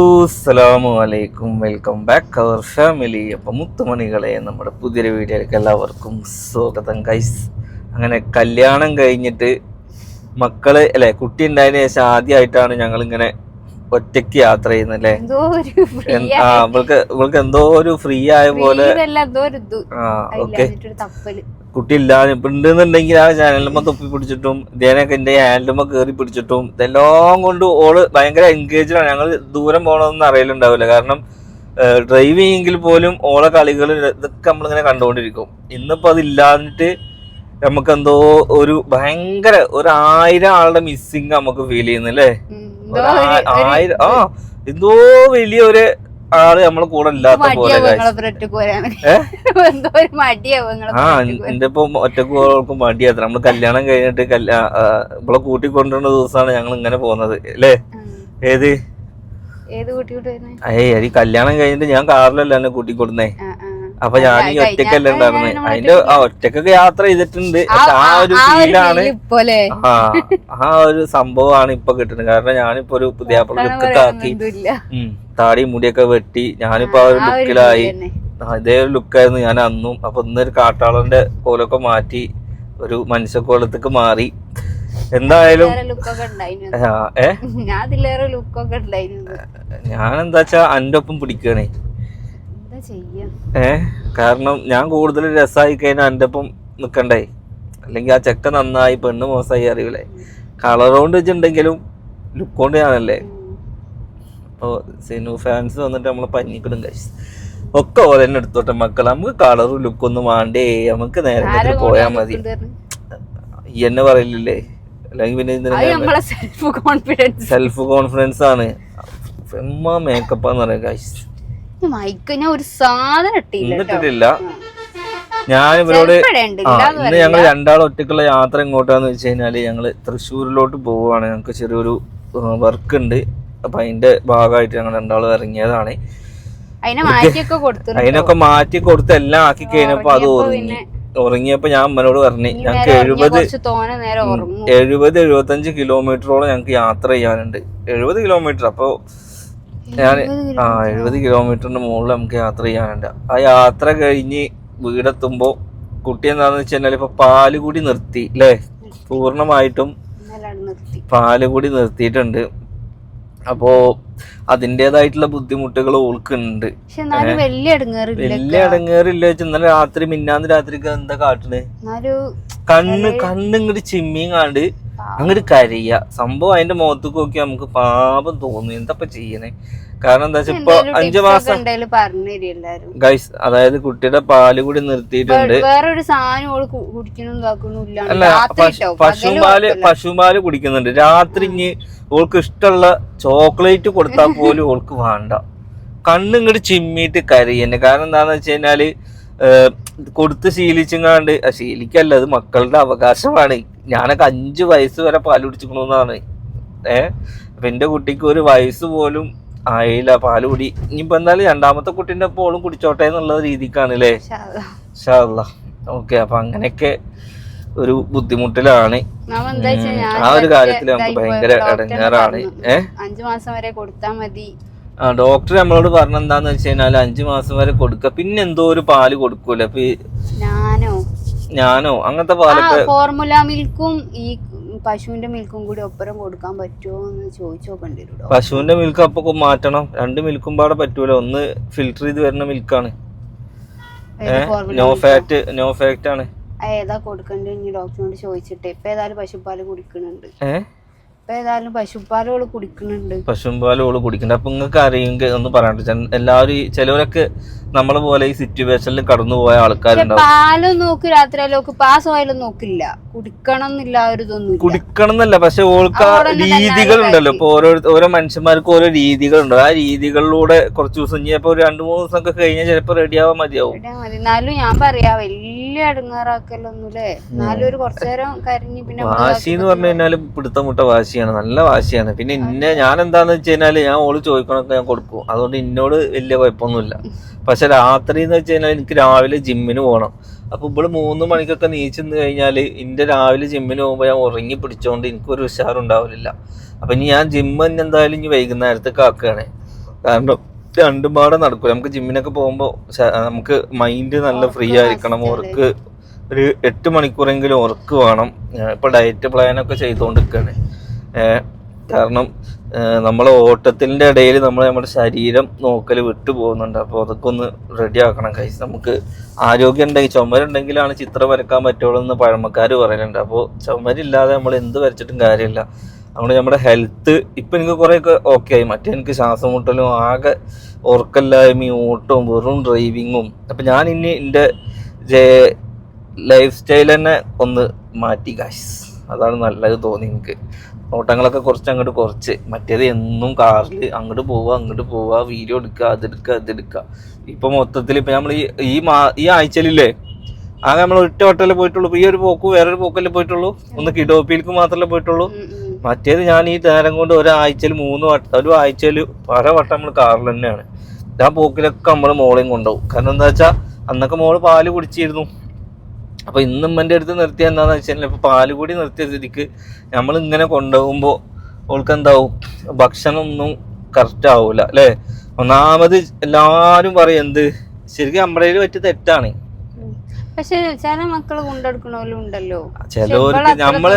അസ്സലാമു അലൈക്കും welcome back അവർ family അപ്പം മുത്തുമണികളെ നമ്മുടെ പുതിയൊരു വീഡിയോയിലേക്ക് എല്ലാവർക്കും സ്വാഗതം. ഗൈസ് അങ്ങനെ കല്യാണം കഴിഞ്ഞിട്ട് മക്കൾ അല്ലെ കുട്ടി ഉണ്ടായതിനു ശേഷം ആദ്യമായിട്ടാണ് ഞങ്ങൾ ഇങ്ങനെ ഒറ്റയ്ക്ക് യാത്ര ചെയ്യുന്നല്ലേ? ആ ഇവൾക്ക് ഇവൾക്ക് എന്തോ ഒരു ഫ്രീ ആയ പോലെ. ആ ഓക്കെ. കുട്ടി ഇല്ലാതെ ഉണ്ടെന്നുണ്ടെങ്കിൽ ആ ചാനലുമ്മ തൊപ്പി പിടിച്ചിട്ടും ഇതേനൊക്കെ എന്റെ ഹാൻഡുമ്മ കയറി പിടിച്ചിട്ടും ഇതെല്ലാം കൊണ്ട് ഓൾ ഭയങ്കര എൻഗേജ്ഡ് ആണ്. ഞങ്ങൾ ദൂരം പോകണമെന്ന് അറിയലുണ്ടാവില്ല. കാരണം ഡ്രൈവ് ചെയ്യെങ്കിൽ പോലും ഓളെ കളികൾ ഇതൊക്കെ നമ്മളിങ്ങനെ കണ്ടുകൊണ്ടിരിക്കും ഇന്നിപ്പോ അതില്ലാന്നിട്ട് നമുക്ക് എന്തോ ഒരു ഭയങ്കര ഒരു ആയിരം ആളുടെ മിസ്സിങ് നമുക്ക് ഫീൽ ചെയ്യുന്നു ഉം, ഒരു എന്തോ വലിയ ഒരു ആയിരം ആ ആൾ നമ്മളെ കൂടെ ഇല്ലാത്ത പോലെ ആ എന്റെ ഇപ്പൊ ഒറ്റയ്ക്ക് പോകുന്നവർക്ക് മടിയാത്ര. നമ്മൾ കല്യാണം കഴിഞ്ഞിട്ട് കല്യാ കൂട്ടിക്കൊണ്ടിരുന്ന ഇവളെ ദിവസമാണ് ഞങ്ങൾ ഇങ്ങനെ പോകുന്നത് അല്ലേ? ഏത്? ഏത് കുട്ടി ഏയ് അത് കല്യാണം കഴിഞ്ഞിട്ട് ഞാൻ കാറിലല്ല എന്നെ കൂട്ടിക്കൊടുന്നേ? ആ, ആ. അപ്പൊ ഞാൻ ഈ ഒറ്റക്കല്ല ഒറ്റക്കല്ലേ ആഴ്ച ഉണ്ടായിരുന്നേ. ഞാൻ നമ്മളെ അതിന്റെ ആ ഒറ്റക്കൊക്കെ യാത്ര ചെയ്തിട്ടുണ്ട്. ആ- ഒരു ഫീലാണ് ആ ആ ഒരു സംഭവമാണ് ഇപ്പൊ കിട്ടുന്നത്. കാരണം ഞാനിപ്പോ ഒരു പുതിയ ലുക്കാക്കി ആക്കി താടി മുടിയൊക്കെ വെട്ടി ഞാനിപ്പോ ആ ഒരു ലുക്കിലായി ഇതേ ഒരു ലുക്കായിരുന്നു ഞാൻ അന്നും. അപ്പൊ ഇന്നൊരു കാട്ടാളന്റെ കോലൊക്കെ മാറ്റി ഒരു മനുഷ്യക്കോളത്തേക്ക് മാറി. എന്തായാലും ഞാൻ എന്താ വെച്ചാ അന്റെ ഒപ്പം പിടിക്കണേ ഏ? കാരണം ഞാൻ കൂടുതൽ രസമായി കഴിഞ്ഞാൽ എന്റെ ഒപ്പം നിൽക്കണ്ടേ അല്ലെങ്കിൽ ആ ചെക്ക നന്നായി പെണ്ണ് മോശമായി അറിയില്ലേ കളർ കൊണ്ട് വെച്ചിട്ടുണ്ടെങ്കിലും ലുക്ക് കൊണ്ട് ഞാനല്ലേ. അപ്പോൾ സിനു ഫാൻസ് വന്നിട്ട് നമ്മളെ പഞ്ഞിക്കിടും കഴിച്ചു ഒക്കെ ഓലെ തന്നെ എടുത്തോട്ടെ മക്കൾ നമുക്ക് കളറും ലുക്കൊന്നും വേണ്ടേ നമുക്ക് നേരെ പോയാൽ പോയാ മതി? ഈ എന്നെ പറയില്ലേ അല്ലെങ്കിൽ പിന്നെ സെൽഫ് കോൺഫിഡൻസ് ആണ്. എമ്മ മേക്കപ്പ് എന്ന് പറയാം ഗൈസ് മൈക്ക് ഞാൻ ഒരു സാധനം ഇട്ടില്ല ഞാൻ ഇവരോട് ഇന്ന് ഞങ്ങൾ രണ്ടാളും ഒറ്റക്കുള്ള യാത്ര എങ്ങോട്ടാന്ന് വെച്ച് കഴിഞ്ഞാൽ ഞങ്ങൾ തൃശ്ശൂരിലോട്ട് പോവുകയാണ് ഞങ്ങൾക്ക് ചെറിയൊരു വർക്ക് ഉണ്ട് അപ്പൊ അതിന്റെ ഭാഗമായിട്ട് ഞങ്ങൾ രണ്ടാളും ഇറങ്ങിയതാണ്. അതിനൊക്കെ മാറ്റി കൊടുത്ത് എല്ലാം ആക്കി കഴിഞ്ഞപ്പോ അത് ഉറങ്ങി. ഉറങ്ങിയപ്പോ ഞാൻ അമ്മനോട് പറഞ്ഞു ഞങ്ങൾക്ക് എഴുപത് എഴുപത് എഴുപത്തഞ്ച് കിലോമീറ്ററോളം ഞങ്ങൾക്ക് യാത്ര ചെയ്യാനുണ്ട്. എഴുപത് കിലോമീറ്റർ. അപ്പോ ഞാൻ ആ എഴുപത് കിലോമീറ്ററിന് മുകളിൽ നമുക്ക് യാത്ര ചെയ്യാനുണ്ട്. ആ യാത്ര കഴിഞ്ഞ് വീടെത്തുമ്പോ കുട്ടി എന്താന്ന് വെച്ച് കഴിഞ്ഞാൽ ഇപ്പൊ പാൽ കൂടി നിർത്തി അല്ലേ പൂർണമായിട്ടും പാൽ കൂടി നിർത്തിയിട്ടുണ്ട്. അപ്പോ അതിന്റെതായിട്ടുള്ള ബുദ്ധിമുട്ടുകൾ ഓൾക്കുണ്ട്. വലിയ അടങ്ങേറില്ല വലിയ ഇടങ്ങേറില്ല വെച്ച് ഇന്നലെ രാത്രി മിന്നാന്ന് രാത്രിക്ക് എന്താ കാട്ടണേ? കണ്ണ് കണ്ണ് ഇങ്ങോട്ട് ചിമ്മിയും കാണ്ട് അങ്ങനൊരു കരിയ. സംഭവം അതിന്റെ മുഖത്തേക്ക് നോക്കി നമുക്ക് പാപം തോന്നി. എന്താ ചെയ്യണേ? കാരണം എന്താ വെച്ചാൽ ഇപ്പൊ അഞ്ചു മാസം ഗൈസ് അതായത് കുട്ടിയുടെ പാൽ കൂടി നിർത്തിയിട്ടുണ്ട്. വേറൊരു സാധനം അല്ല പശുപാൽ പശുപാൽ കുടിക്കുന്നുണ്ട്. രാത്രി ഇനി ഓൾക്ക് ഇഷ്ടമുള്ള ചോക്ലേറ്റ് കൊടുത്താൽ പോലും ഓൾക്ക് വേണ്ട. കണ്ണിങ്ങോട്ട് ചിമ്മിയിട്ട് കരയന്നെ. കാരണം എന്താന്ന് വെച്ച് കഴിഞ്ഞാൽ കൊടുത്ത് ശീലിച്ചെങ്ങാണ്ട് ശീലിക്കല്ല അത് മക്കളുടെ അവകാശമാണ്. ഞാനൊക്കെ അഞ്ച് വയസ്സ് വരെ പാൽ കുടിച്ചിക്കണമെന്നാണ് ഏ? അപ്പൊ എന്റെ കുട്ടിക്ക് ഒരു വയസ്സ് പോലും ആയില്ല പാൽ കുടി. ഇനിയിപ്പോ എന്തായാലും രണ്ടാമത്തെ കുട്ടീന്റെ പോളും കുടിച്ചോട്ടെ എന്നുള്ള രീതിക്കാണ് അല്ലേ. ഓക്കെ അപ്പൊ അങ്ങനെയൊക്കെ ഒരു ബുദ്ധിമുട്ടിലാണ്. ആ ഒരു കാര്യത്തിൽ നമുക്ക് ഭയങ്കര ഇടങ്ങാറാണ്. അഞ്ചു മാസം വരെ കൊടുത്താ മതി. ആ ഡോക്ടർ നമ്മളോട് പറഞ്ഞെന്താന്ന് വെച്ച് കഴിഞ്ഞാൽ അഞ്ചു മാസം വരെ കൊടുക്ക. പിന്നെന്തോ ഒരു പാൽ കൊടുക്കൂല. ഞാനോ? അങ്ങനത്തെ പാലൊക്കെ ഫോർമുല മിൽക്കും ഈ പശുവിന്റെ മിൽക്കും കൂടി ഒപ്പരം കൊടുക്കാൻ പറ്റുമോ എന്ന് ചോദിച്ചു നോക്കേണ്ടി വരും പശുവിന്റെ മിൽക്ക് അപ്പൊ മാറ്റണം. രണ്ട് മിൽക്കും പാടെ പറ്റൂല. ഒന്ന് ഫിൽറ്റർ ചെയ്ത് വരുന്ന മിൽക്കാണ് നോ ഫാറ്റ് നോ ഫാറ്റ് ആണ്. ഏതാ കൊടുക്കണ്ടേ ഇനി ഡോക്ടറിനോട് ചോദിച്ചിട്ട്? ഇപ്പൊ ഏതായാലും പശുപ്പാൽ കുടിക്കണുണ്ട്. ഏ ഇപ്പൊ ഏതായാലും പശുപ്പാലോൾ കുടിക്കുന്നുണ്ട് അപ്പൊ നിങ്ങൾക്ക് അറിയുമെങ്കിൽ ഒന്ന് പറയണ്ട എല്ലാവരും ഈ ചിലവരൊക്കെ നമ്മളെ പോലെ ഈ സിറ്റുവേഷനിൽ കടന്നു പോയ പക്ഷെ ആൾക്കാരുണ്ടാവും പാലും നോക്കും രാത്രി പാസ് ഓയിലും നോക്കില്ല. കുടിക്കണം എന്നില്ല പക്ഷെ ഓൾക്ക് രീതികൾ ഉണ്ടല്ലോ ഇപ്പൊ ഓരോ ഓരോ മനുഷ്യന്മാർക്ക് ഓരോ രീതികളുണ്ട്. ആ രീതികളിലൂടെ കുറച്ച് ദിവസം ഇപ്പൊ രണ്ടു മൂന്ന് ദിവസം ഒക്കെ കഴിഞ്ഞാൽ ചിലപ്പോ റെഡി ആവാൻ മതിയാവും എന്നാലും ഞാൻ പറയാ വലിയ ഇടങ്ങാറാക്കലൊന്നുമില്ലേ എന്നാലും ഒരു കുറച്ചു നേരം കരിഞ്ഞ് പിന്നെ നമ്മൾ വാശി എന്ന് പറഞ്ഞു കഴിഞ്ഞാൽ പിടുത്തം മുട്ട വാശിയാണ്. നല്ല വാശിയാണ്. പിന്നെ ഇന്നെ ഞാൻ എന്താന്ന് വെച്ച് കഴിഞ്ഞാൽ ഞാൻ ഓൾ ചോദിക്കണൊക്കെ ഞാൻ കൊടുക്കും. അതുകൊണ്ട് ഇന്നോട് വലിയ കുഴപ്പമൊന്നുമില്ല. പക്ഷെ രാത്രി എന്ന് വെച്ച് കഴിഞ്ഞാൽ എനിക്ക് രാവിലെ ജിമ്മിന് പോകണം. അപ്പൊ ഇവിടെ മൂന്ന് മണിക്കൊക്കെ നീച്ചെന്ന് കഴിഞ്ഞാൽ എന്റെ രാവിലെ ജിമ്മിന് പോകുമ്പോൾ ഞാൻ ഉറങ്ങി പിടിച്ചോണ്ട് എനിക്കൊരു ഉഷാറുണ്ടാവില്ല അപ്പൊ ഇനി ഞാൻ ജിമ്മ് തന്നെ എന്തായാലും ഇനി വൈകുന്നേരത്തെ കാക്കുകയാണ് കാരണം രണ്ടും പാടെ നടക്കും നമുക്ക് ജിമ്മിനൊക്കെ പോകുമ്പോൾ നമുക്ക് മൈൻഡ് നല്ല ഫ്രീ ആയിരിക്കണം. ഓർക്ക് ഒരു എട്ട് മണിക്കൂറെങ്കിലും ഉറക്ക് വേണം. ഇപ്പൊ ഡയറ്റ് പ്ലാനൊക്കെ ചെയ്തുകൊണ്ടിരിക്കുകയാണ് കാരണം നമ്മളെ ഓട്ടത്തിന്റെ ഇടയിൽ നമ്മൾ നമ്മുടെ ശരീരം നോക്കൽ വിട്ടു പോകുന്നുണ്ട്. അപ്പോൾ അതൊക്കെ ഒന്ന് റെഡി ആക്കണം കൈസ് നമുക്ക് ആരോഗ്യം ഉണ്ടെങ്കിൽ ചുമരുണ്ടെങ്കിലാണ് ചിത്രം വരക്കാൻ പറ്റുള്ളൂ എന്ന് പഴമക്കാർ പറയുന്നുണ്ട് അപ്പോൾ ചുമരില്ലാതെ നമ്മൾ എന്ത് വരച്ചിട്ടും കാര്യമില്ല. അതുകൊണ്ട് നമ്മുടെ ഹെൽത്ത് ഇപ്പം എനിക്ക് കുറേയൊക്കെ ഓക്കെ ആയി. മറ്റേ എനിക്ക് ശ്വാസം മുട്ടലും ആകെ ഉറക്കമില്ലായ്മയും ഓട്ടവും വെറും ഡ്രൈവിങ്ങും അപ്പം ഞാൻ ഇനി എന്റെ ലൈഫ് സ്റ്റൈൽ തന്നെ ഒന്ന് മാറ്റി കാശ് അതാണ് നല്ലത് തോന്നി എനിക്ക്. ഓട്ടങ്ങളൊക്കെ കുറച്ച് അങ്ങോട്ട് കുറച്ച്. മറ്റേത് എന്നും കാറിൽ അങ്ങോട്ട് പോവുക അങ്ങോട്ട് പോവുക വീഡിയോ എടുക്കുക അതെടുക്കുക അതെടുക്കുക ഇപ്പൊ മൊത്തത്തിൽ ഇപ്പൊ നമ്മൾ ഈ ഈ മാ ഈ ആഴ്ചയിലില്ലേ ആകെ നമ്മൾ ഒറ്റ വട്ടല്ലേ പോയിട്ടുള്ളൂ. ഈ ഒരു പോക്ക് വേറൊരു പോക്കല്ലേ പോയിട്ടുള്ളൂ? ഒന്ന് കിഡോപ്പിയിലേക്ക് മാത്രമല്ലേ പോയിട്ടുള്ളൂ. മറ്റേത് ഞാൻ ഈ നേരം കൊണ്ട് ഒരാഴ്ചയിൽ മൂന്ന് വട്ടം ഒരു ആഴ്ചയിൽ പല വട്ടം നമ്മൾ കാറിൽ തന്നെയാണ് ആ പോക്കിലൊക്കെ നമ്മൾ മോളെയും കൊണ്ടുപോകും കാരണം എന്താ വെച്ചാൽ അന്നൊക്കെ മോൾ പാൽ കുടിച്ചിരുന്നു. അപ്പൊ ഇന്നും എന്റെ അടുത്ത് നിർത്തിയ എന്താന്ന് വെച്ചാൽ ഇപ്പൊ പാൽ കൂടി നിർത്തിയ സ്ഥിതിക്ക് നമ്മൾ ഇങ്ങനെ കൊണ്ടുപോകുമ്പോൾ അവൾക്ക് എന്താവും? ഭക്ഷണം ഒന്നും കറക്റ്റ് ആവൂല അല്ലേ? ഒന്നാമത് എല്ലാവരും പറയും എന്ത്? ശരിക്കും നമ്മുടെ പറ്റിയ തെറ്റാണ്. ഉം. പക്ഷെ ചില മക്കൾ കൊണ്ടെടുക്കണോലും ഉണ്ടല്ലോ. ചിലവർക്ക് നമ്മൾ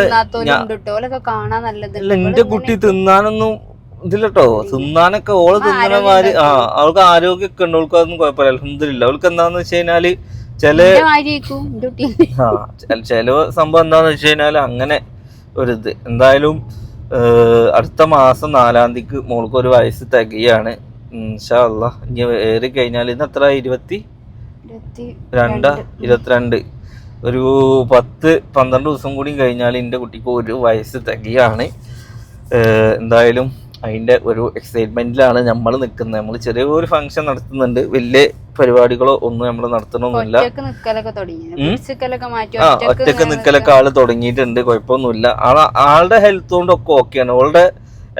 കാണാൻ നല്ലത് എന്റെ കുട്ടി തിന്നാനൊന്നും ഇതില്ലട്ടോ. തിന്നാനൊക്കെ ഓൾ തിന്നണ മാതിരി ആ അവൾക്ക് ആരോഗ്യമൊക്കെ ഉണ്ട്. അവൾക്ക് അതൊന്നും കുഴപ്പമില്ല. അലഹമില്ല അവൾക്ക് എന്താന്ന് വെച്ച് കഴിഞ്ഞാൽ ചില ആ ചില സംഭവം എന്താന്ന് വെച്ച് കഴിഞ്ഞാൽ അങ്ങനെ ഒരിത് എന്തായാലും അടുത്ത മാസം നാലാം തീയതിക്ക് മോൾക്ക് ഒരു വയസ്സ് തികയാണ്. ഇൻഷാല്ല ഇനി ഏറി കഴിഞ്ഞാൽ ഇന്ന് എത്ര? ഇരുപത്തി? രണ്ടാ? രണ്ട. ഇരുപത്തിരണ്ട്. ഒരു പത്ത് പന്ത്രണ്ട് ദിവസം കൂടി കഴിഞ്ഞാൽ എന്റെ കുട്ടിക്ക് ഒരു വയസ്സ് തികയാണ്. എന്തായാലും അതിന്റെ ഒരു എക്സൈറ്റ്മെന്റിലാണ് നമ്മൾ നിൽക്കുന്നത് നമ്മൾ ചെറിയൊരു ഫംഗ്ഷൻ നടത്തുന്നുണ്ട്. വലിയ പരിപാടികളോ ഒന്നും നമ്മൾ നടത്തണമെന്നില്ല ഒറ്റയ്ക്ക് നിൽക്കലൊക്കെ ആൾ തുടങ്ങിയിട്ടുണ്ട്. കുഴപ്പമൊന്നുമില്ല. ആളെ ആളുടെ ഹെൽത്ത് കൊണ്ടൊക്കെ ഓക്കെയാണ് ഓളുടെ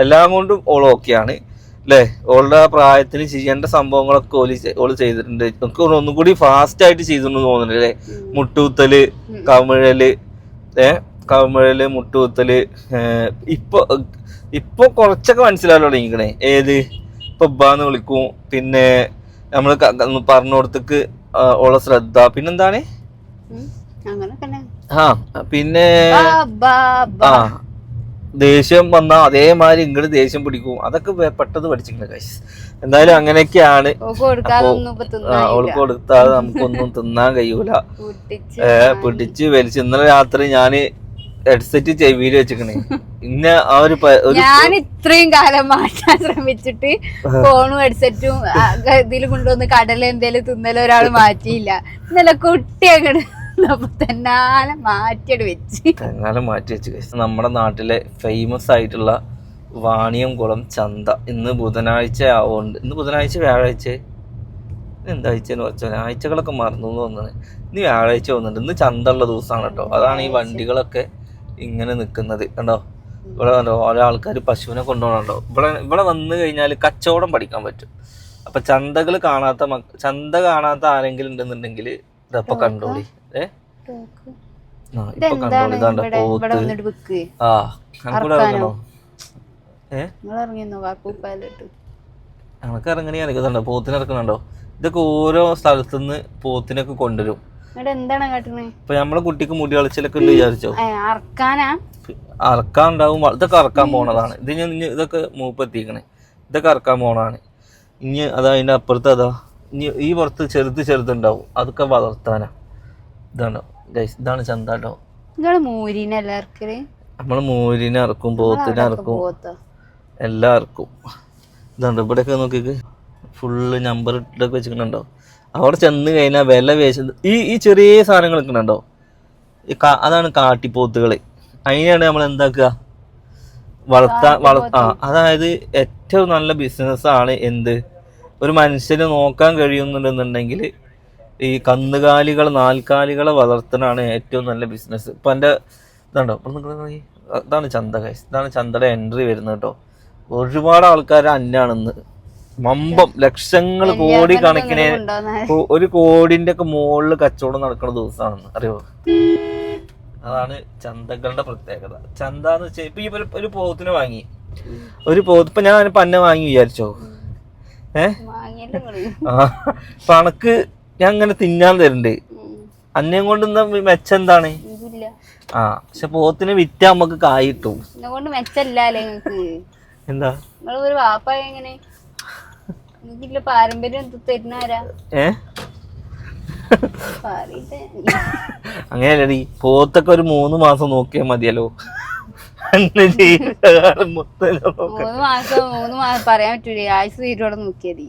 എല്ലാം കൊണ്ടും ഓൾ ഓക്കെയാണ് അല്ലേ ഓളുടെ പ്രായത്തിന് ചെയ്യേണ്ട സംഭവങ്ങളൊക്കെ ഓൽ ഓൾ ചെയ്തിട്ടുണ്ട്. നമുക്ക് ഒന്നും കൂടി ഫാസ്റ്റ് ആയിട്ട് ചെയ്തിട്ടുണ്ട് തോന്നുന്നുണ്ട് അല്ലേ മുട്ടുകുത്തൽ കമിഴൽ ഏഹ് കമിഴൽ മുട്ടുകുത്തൽ ഏ, ഇപ്പൊ ഇപ്പൊ കുറച്ചൊക്കെ മനസ്സിലാവല്ലോ തുടങ്ങിക്കണേ ഏത്? ഇപ്പൊ ബാന്ന് വിളിക്കും. പിന്നെ നമ്മൾ പറഞ്ഞ കൊടുത്തേക്ക് ഉള്ള ശ്രദ്ധ. പിന്നെന്താണ്? ആ പിന്നെ. ആ ദേഷ്യം വന്നാ അതേമാതിരി ഇങ്ങോട്ട് ദേഷ്യം പിടിക്കും. അതൊക്കെ പെട്ടത് പെട്ടെന്ന് പഠിച്ചിട്ടുണ്ട് കൈസ് എന്തായാലും അങ്ങനെയൊക്കെയാണ്. ഓൾക്ക് കൊടുത്താതെ നമുക്കൊന്നും തിന്നാൻ കഴിയൂല. ഏഹ് പിടിച്ച് വലിച്ച്. ഇന്നലെ രാത്രി ഞാൻ ഹെഡ്സെറ്റ് ചെവിയിൽ വെച്ചിക്കണേ. ഇന്ന ആ ഒരു ഞാൻ ഇത്രയും കാലം മാറ്റാൻ ശ്രമിച്ചിട്ട് ഫോണും ഹെഡ്സെറ്റും ഇതിൽ കൊണ്ടുവന്ന് കടല എന്തേലും തിന്നലും ഒരാൾ മാറ്റിയില്ല. ഇന്നലെ കുട്ടി അങ്ങോട്ട് അപ്പൊ തന്നാലെ മാറ്റിയത് വെച്ച്. മാറ്റി വെച്ച്. നമ്മുടെ നാട്ടിലെ ഫേമസ് ആയിട്ടുള്ള വാണിയംകുളം ചന്ത ഇന്ന് ബുധനാഴ്ച ആവുന്നുണ്ട് ഇന്ന് ബുധനാഴ്ച വ്യാഴാഴ്ച? ഇന്ന് എന്താഴ്ച വെച്ചാൽ ആഴ്ചകളൊക്കെ മറന്നു തോന്നുന്നത് തോന്നുന്നു. ഇന്ന് വ്യാഴാഴ്ച വന്നിട്ടുണ്ട് ഇന്ന് ചന്ത ഉള്ള ദിവസമാണ് കേട്ടോ. അതാണ് ഈ വണ്ടികളൊക്കെ ഇങ്ങനെ നിൽക്കുന്നത് കണ്ടോ? ഇവിടെ കണ്ടോ? ഓരോ ആൾക്കാർ പശുവിനെ കൊണ്ടുപോകണുണ്ടോ ഇവിടെ ഇവിടെ വന്നു കഴിഞ്ഞാൽ കച്ചവടം പഠിക്കാൻ പറ്റും. അപ്പം ചന്തകൾ കാണാത്ത ചന്ത കാണാത്ത ആരെങ്കിലും ഉണ്ടെന്നുണ്ടെങ്കിൽ ഇതപ്പൊ കണ്ടോളി. ഏ? ആ ഇപ്പൊ കണ്ടോളി. ഇതാണ്ട പോത്ത്? ആ നമുക്കിവിടെ ഇറങ്ങണോ? ഏ? നിങ്ങൾ ഇറങ്ങുന്നുണ്ടോ കാക്കൂപ്പാലിട്ട് നമുക്ക് ഇറങ്ങണേ ഇറക്കുന്നുണ്ടോ പോത്തിനെ ഇതൊക്കെ ഓരോ സ്ഥലത്തുനിന്ന് പോത്തിനൊക്കെ കൊണ്ടുവരും. എന്താണ് ഇപ്പൊ നമ്മളെ കുട്ടിക്ക് മുടി കളിച്ചിലൊക്കെ ഉണ്ട് വിചാരിച്ചോ? അറക്കാനാ? അറക്കാൻ ഉണ്ടാവും. ഇതൊക്കെ അറക്കാൻ പോണതാണ്. ഇത് ഞാൻ ഇതൊക്കെ മൂപ്പെത്തിക്കണേ. ഇതൊക്കെ അറക്കാൻ പോണതാണ്. ഇനി അതാ അതിന്റെ അപ്പുറത്ത് അതാ. ഇനി ഈ പുറത്ത് ചെറുത് ചെറുതുണ്ടാവും അതൊക്കെ വളർത്താനാ. ഇതാണ് ഗൈസ് ഇതാണ് ചന്ത നമ്മൾ നിങ്ങൾ മൂരിനല്ല ഇറക്കൽ നമ്മൾ മൂരിനെ ഇറക്കും പോത്തിനെ ഇറക്കും പോത്ത. എല്ലാം ഇറക്കും ഇതുണ്ട് ഇവിടെയൊക്കെ നോക്കിക്ക്. ഫുള്ള് നമ്പർ ഇട്ടൊക്കെ വെച്ചിട്ടുണ്ടോ? അവിടെ ചെന്ന് കഴിഞ്ഞാൽ വില വേശ ഈ ഈ ചെറിയ സാധനങ്ങൾ ഉണ്ടോ ഈ കാ- അതാണ് കാട്ടിപ്പോത്തുകൾ അതിനെയാണ് നമ്മൾ എന്താക്കുക? വളർത്താ വള ആ അതായത് ഏറ്റവും നല്ല ബിസിനസ്സാണ് എന്ത്? ഒരു മനുഷ്യന് നോക്കാൻ കഴിയുന്നുണ്ടെന്നുണ്ടെങ്കിൽ ഈ കന്നുകാലികൾ നാൽക്കാലികളെ വളർത്തലാണ് ഏറ്റവും നല്ല ബിസിനസ് ഇപ്പം എന്റെ ഇതുണ്ടോ? ഇതാണ് ചന്ത കൈസ് ഇതാണ് ചന്തയുടെ എൻട്രി വരുന്നത് കേട്ടോ. ഒരുപാട് ആൾക്കാർ അന്നാണെന്ന് മമ്പം ലക്ഷങ്ങൾ കോടി കണക്കിന് ഒരു കോടിന്റെ ഒക്കെ മുകളിൽ കച്ചവടം നടക്കുന്ന ദിവസമാണെന്ന് അറിയോ? അതാണ് ചന്തകളുടെ പ്രത്യേകത. ചന്ത എന്ന് വെച്ചാൽ ഇപ്പൊ ഈ ഒരു പോത്തിനെ വാങ്ങി. ഒരു പോത്ത് ഇപ്പൊ ഞാൻ പന്ന വാങ്ങി വിചാരിച്ചോ? ഏ? വാങ്ങിയല്ലേ നിങ്ങൾ? ആ അപ്പൊ അനക്ക് ഞാൻ അങ്ങനെ തിന്നാൻ തരുന്നുണ്ട്. അന്നേം കൊണ്ട് മെച്ചം എന്താണ്? ആ പക്ഷെ പോത്തിന് വിറ്റ നമുക്ക് കായിട്ടു എന്താ? ഒരു വാപ്പ എങ്ങനെ പാരമ്പര്യം ഏ? അങ്ങനെയല്ലടി പോത്തൊക്കെ ഒരു മൂന്ന് മാസം നോക്കിയാൽ മതിയല്ലോ.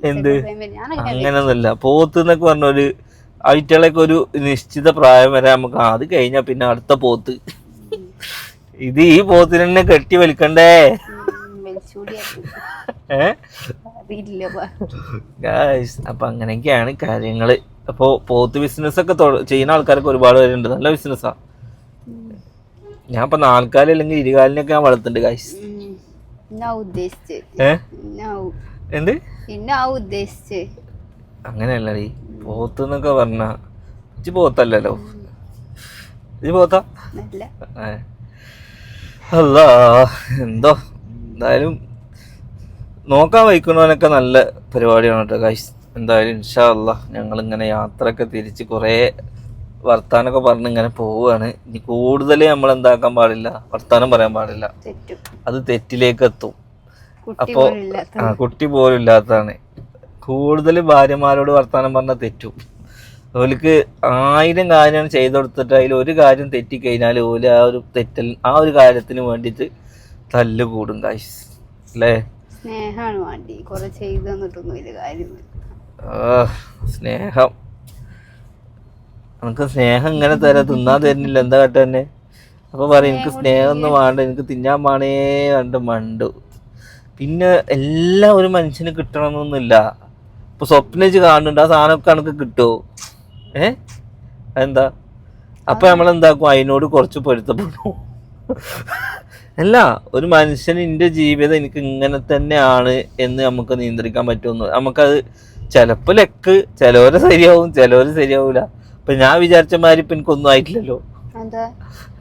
എന്ത്? അങ്ങനൊന്നുമല്ല പോത്ത് എന്നൊക്കെ പറഞ്ഞ ഒരു അവിറ്റകളൊക്കെ ഒരു നിശ്ചിത പ്രായം വരെ നമുക്ക് അത് കഴിഞ്ഞാ പിന്നെ അടുത്ത പോത്ത്. ഇത് ഈ പോത്തിനെ കെട്ടി വലിക്കണ്ടേ? ഏ? അപ്പൊ. അങ്ങനെയൊക്കെയാണ് കാര്യങ്ങൾ. അപ്പോ പോത്ത് ബിസിനസ് ഒക്കെ ചെയ്യുന്ന ആൾക്കാരൊക്കെ ഒരുപാട് പേരുണ്ട്. നല്ല ബിസിനസ്സാ ഞാൻ ഇപ്പൊ നാൽക്കാലം അല്ലെങ്കിൽ ഇരുകാലിനൊക്കെ ഞാൻ വളർത്തുന്നുണ്ട് ഗായ്സ് എന്ത്? അങ്ങനെയല്ല ഈ പോത്ത് എന്നൊക്കെ പറഞ്ഞ ഇജ്ജ് പോത്തല്ലല്ലോ. ഇജ്ജ് പോത്താ. അല്ല എന്തോ. എന്തായാലും നോക്കാൻ വയ്ക്കുന്നവനൊക്കെ നല്ല പരിപാടിയാണ് കേട്ടോ ഗൈസ് എന്തായാലും ഇൻഷാ അല്ല ഞങ്ങൾ ഇങ്ങനെ യാത്രയൊക്കെ തിരിച്ച് കുറേ വർത്താനൊക്കെ പറഞ്ഞ് ഇങ്ങനെ പോവുകയാണ്. ഇനി കൂടുതൽ നമ്മൾ എന്താക്കാൻ പാടില്ല വർത്താനം പറയാൻ പാടില്ല. അത് തെറ്റിലേക്ക് എത്തും. കുട്ടി അപ്പോ ആ കുട്ടി പോലും ഇല്ലാത്തതാണ് കൂടുതൽ ഭാര്യമാരോട് വർത്താനം പറഞ്ഞാൽ തെറ്റും. ഓലിക്ക് ആയിരം കാര്യമാണ് ചെയ്തു കൊടുത്തിട്ട് അതിൽ ഒരു കാര്യം തെറ്റിക്കഴിഞ്ഞാൽ ഓൽ ആ ഒരു തെറ്റൽ ആ ഒരു കാര്യത്തിന് വേണ്ടിയിട്ട് തല്ല് കൂടും കാശ് അല്ലേ? സ്നേഹമാണ് വേണ്ടി കുറെ ചെയ്തു തന്നിട്ടൊന്നും വലിയ കാര്യമില്ല. ആ, സ്നേഹം. നമുക്ക് സ്നേഹം ഇങ്ങനെ തരാ. തിന്നാൻ തരുന്നില്ല. എന്താ കേട്ട തന്നെ അപ്പൊ പറയും എനിക്ക് സ്നേഹം ഒന്നും വേണ്ട. എനിക്ക് തിന്നാൻ പാണേ കണ്ട് മണ്ടു. പിന്നെ എല്ലാം ഒരു മനുഷ്യന് കിട്ടണമെന്നൊന്നുമില്ല ഇപ്പൊ സ്വപ്നിച്ച് കാണുന്നുണ്ട്. ആ സാധനമൊക്കെ കണക്ക് കിട്ടുമോ ഏ അതെന്താ? അപ്പൊ നമ്മളെന്താക്കും? അതിനോട് കുറച്ച് പൊരുത്തപ്പെടും. അല്ല ഒരു മനുഷ്യന് എന്റെ ജീവിതം എനിക്ക് ഇങ്ങനെ തന്നെയാണ് എന്ന് നമുക്ക് നിയന്ത്രിക്കാൻ പറ്റുമെന്ന്. നമുക്കത് ചിലപ്പോൾ ലെക്ക് ചിലവര് ശരിയാവും ചിലവര് ശരിയാവൂല. ഇപ്പൊ ഞാൻ വിചാരിച്ച മാതിരി ഇപ്പൊ എനിക്കൊന്നും ആയിട്ടില്ലല്ലോ.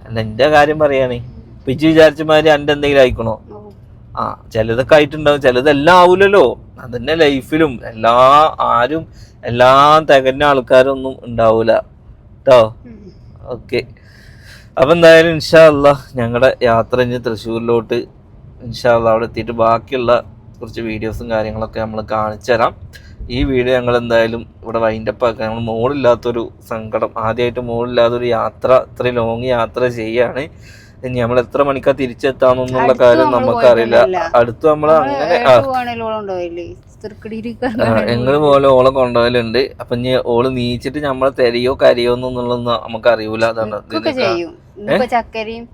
അല്ല എന്റെ കാര്യം പറയാണേ. ഇപ്പൊ ഇജ്ജ് വിചാരിച്ച മാതിരി എന്റെ എന്തെങ്കിലും ആയിക്കണോ? ആ ചിലതൊക്കെ ആയിട്ടുണ്ടാവും. ചിലതെല്ലാം ആവൂലല്ലോ. അതന്നെ ലൈഫിലും എല്ലാ ആരും എല്ലാം തികഞ്ഞ ആൾക്കാരൊന്നും ഉണ്ടാവൂല. കേട്ടോ. ഓക്കെ. അപ്പം എന്തായാലും ഇൻഷാ അല്ല ഞങ്ങളുടെ യാത്ര ഇനി തൃശ്ശൂരിലോട്ട് ഇൻഷാ അല്ല അവിടെ എത്തിയിട്ട് ബാക്കിയുള്ള കുറച്ച് വീഡിയോസും കാര്യങ്ങളൊക്കെ നമ്മൾ കാണിച്ചു തരാം. ഈ വീഡിയോ ഞങ്ങൾ എന്തായാലും ഇവിടെ വൈൻഡപ്പ് ആക്കുക ഞങ്ങൾ മോളില്ലാത്തൊരു സങ്കടം. ആദ്യമായിട്ട് മോളില്ലാത്തൊരു യാത്ര ഇത്രയും ലോങ് യാത്ര ചെയ്യാണ്. ഇനി നമ്മൾ എത്ര മണിക്കാ തിരിച്ചെത്താമെന്നുള്ള അടുത്ത് കാര്യം നമുക്കറിയില്ല. അടുത്ത് നമ്മൾ അങ്ങനെ എങ്ങനെ പോലെ ഓളെ കൊണ്ടുപോകലുണ്ട്. അപ്പൊ ഇനി ഓൾ നീച്ചിട്ട് നമ്മളെ തെരയോ കരയോ എന്നുള്ള നമുക്ക് അറിയൂല അതാണ് ചക്കരയും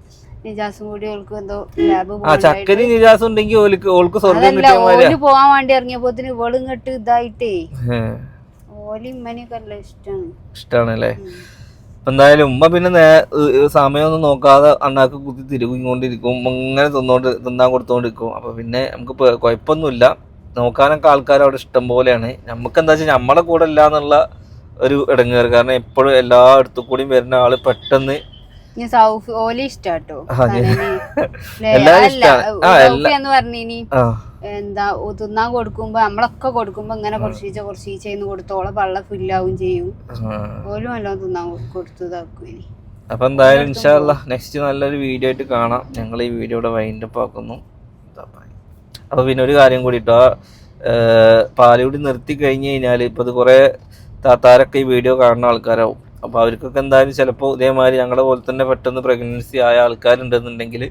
നിജാസും കൂടി ഓൾക്ക് എന്തോ ലാബ് ആ ചക്കരി നിരാസം ഉണ്ടെങ്കിൽ ഓൾക്ക് ഓൾക്ക് സ്വർഗം കിട്ടിയ പോവാൻ വേണ്ടി ഇറങ്ങിയപ്പോ ഇവൾ ഇങ്ങട്ട് ഇതായിട്ടേ ഓൽ ഇമ്മനെയൊക്കെ നല്ല ഇഷ്ടാണല്ലേ? എന്തായാലും ഉമ്മ പിന്നെ നേ സമയമൊന്നും നോക്കാതെ അണ്ണാക്ക് കുത്തി തിരുകിക്കൊണ്ടിരിക്കും. ഇങ്ങനെ തിന്നോണ്ട് തിന്നാൻ കൊടുത്തോണ്ടിരിക്കും. അപ്പൊ പിന്നെ നമുക്ക് കുഴപ്പമൊന്നുമില്ല നോക്കാനൊക്കെ ആൾക്കാർ അവിടെ ഇഷ്ടം പോലെയാണ്. നമുക്ക് എന്താ വെച്ചാൽ നമ്മളെ കൂടെ ഇല്ല എന്നുള്ള ഒരു ഇടങ്ങേറ്. കാരണം എപ്പോഴും എല്ലാ അടുത്തു കൂടിയും വരുന്ന ആൾ പെട്ടെന്ന് ഓലി ഇഷ്ടാട്ടോ. അല്ല, എന്ന് പറഞ്ഞിനി എന്താ ഒതുന്നാ കൊടുക്കുമ്പോ നമ്മളൊക്കെ കൊടുക്കുമ്പോ ഇങ്ങനെ കുറച്ചീച്ച കുറച്ചീച്ചെന്ന് കൊടുത്തോളെ പള്ള ഫില്ലാവും ചെയ്യും. ഓലും എല്ലാം തിന്നാൻ കൊടുത്തതാക്കും ഇനി. അപ്പൊ എന്തായാലും ഇൻഷാല്ല നെക്സ്റ്റ് നല്ലൊരു വീഡിയോ ആയിട്ട് കാണാം. ഞങ്ങൾ ഈ വീഡിയോ വൈൻഡ് അപ്പ് ആക്കുന്നു. അപ്പൊ പിന്നെ ഒരു കാര്യം കൂടി കേട്ടോ പാലുകൂടി നിർത്തി കഴിഞ്ഞ് കഴിഞ്ഞാൽ ഇപ്പൊ ഇത് കുറെ താത്താരൊക്കെ ഈ വീഡിയോ കാണുന്ന ആൾക്കാരാവും. അപ്പൊ അവർക്കൊക്കെ എന്തായാലും ചിലപ്പോൾ ഇതേമാതിരി ഞങ്ങളെ പോലെ തന്നെ പെട്ടെന്ന് പ്രഗ്നൻസി ആയ ആൾക്കാരുണ്ടെന്നുണ്ടെങ്കിൽ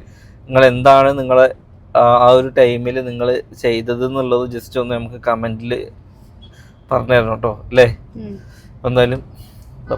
നിങ്ങൾ എന്താണ് നിങ്ങളെ ആ ആ ഒരു ടൈമിൽ നിങ്ങൾ ചെയ്തത് എന്നുള്ളത് ജസ്റ്റ് ഒന്ന് നമുക്ക് കമന്റിൽ പറഞ്ഞു തരണം കേട്ടോ അല്ലേ? എന്തായാലും ബൈ